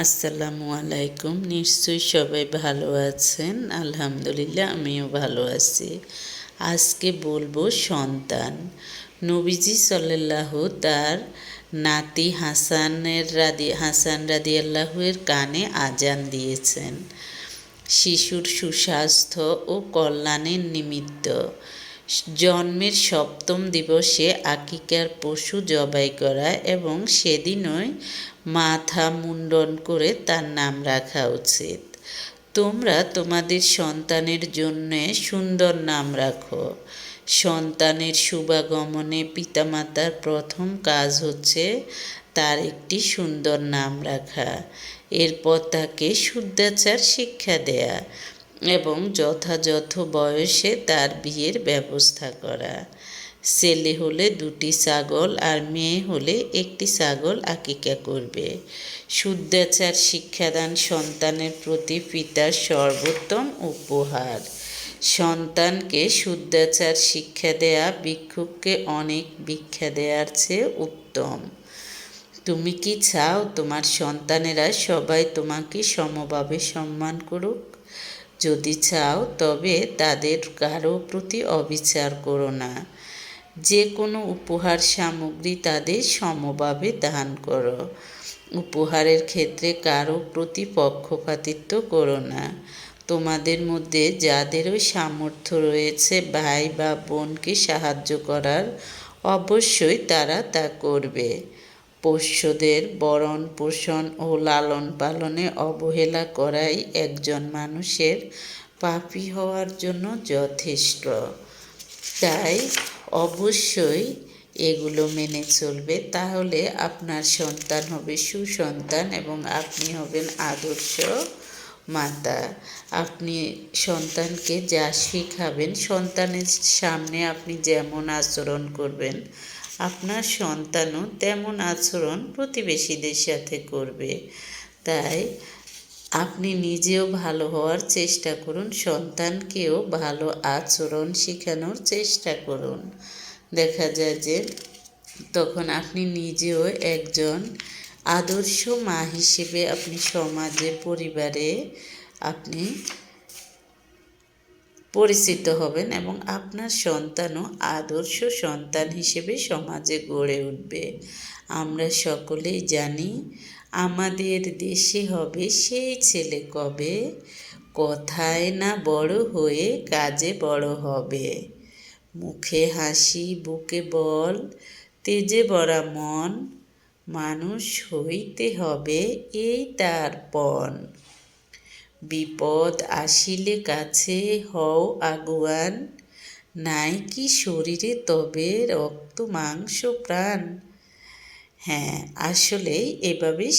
আসসালামু আলাইকুম। নিশ্চয়ই সবাই ভালো আছেন। আলহামদুলিল্লাহ, আমিও ভালো আছি। আজকে বলব সন্তান। নবীজি সাল্লাহ তার নাতি হাসানের রাদি, হাসান রাদি আল্লাহের কানে আজান দিয়েছেন। শিশুর সুস্বাস্থ্য ও কল্যাণের নিমিত্ত। জন্মের সপ্তম দিবসে আকিকার পশু জবাই করা এবং সেদিনই মাথা মুন্ডন করে তার নাম রাখা উচিত। তোমরা তোমাদের সন্তানের জন্য সুন্দর নাম রাখো। সন্তানের শুভাগমনে পিতামাতার প্রথম কাজ হচ্ছে তার একটি সুন্দর নাম রাখা। এরপর তাকে শুদ্ধাচার শিক্ষা দেয়া। এবং যথাযথ বয়সে তার বিয়ের ব্যবস্থা করা। ছেলে হলে দুটি ছাগল আর মেয়ে হলে একটি ছাগল আকিকা করবে। শুদ্ধাচার, শিক্ষাদান, সন্তানের প্রতি পিতার সর্বোত্তম উপহার। সন্তানকে শুদ্ধাচার, শিক্ষা দেয়া, ভিক্ষুককে অনেক ভিক্ষা দেওয়ার চেয়ে উত্তম। তুমি কি চাও তোমার সন্তানেরা সবাই তোমাকে সমভাবে সম্মান করুক? যদি চাও, তবে তাদের কারও প্রতি অবিচার করো না। যে কোনো উপহার সামগ্রী তাদের সমভাবে দান করো। উপহারের ক্ষেত্রে কারও প্রতি পক্ষপাতিত্ব করো না। তোমাদের মধ্যে যাদেরও সামর্থ্য রয়েছে ভাই বা বোনকে সাহায্য করার, অবশ্যই তারা তা করবে। পোষ্যদের বরণ, পোষণ ও লালন পালনে অবহেলা করাই একজন মানুষের পাপী হওয়ার জন্য যথেষ্ট। তাই অবশ্যই এগুলো মেনে চলবে। তাহলে আপনার সন্তান হবে সুসন্তান এবং আপনি হবেন আদর্শ মাতা। আপনি সন্তানকে যা শেখাবেন, সন্তানের সামনে আপনি যেমন আচরণ করবেন আপনার সন্তানও তেমন আচরণ প্রতিবেশীদের সাথে করবে। তাই আপনি নিজেও ভালো হওয়ার চেষ্টা করুন, সন্তানকেও ভালো আচরণ শেখানোর চেষ্টা করুন। দেখা যায় যে তখন আপনি নিজেও একজন আদর্শ মা হিসেবে আপনি সমাজে, পরিবারে আপনি পরিচিত হবেন এবং আপনার সন্তানও আদর্শ সন্তান হিসেবে সমাজে গড়ে উঠবে। আমরা সকলেই জানি আমাদের দেশে হবে সেই ছেলে কবে? কথায় না বড় হয়ে কাজে বড় হবে। মুখে হাসি, বুকে বল, তেজে ভরা মন, মানুষ হইতে হবে এই তার পণ। বিপদ আসিলে কাছে হও আগুয়ান। নাই কি শরীরে তবে রক্ত, মাংস, প্রাণ। হ্যাঁ আসলেই এভাবেই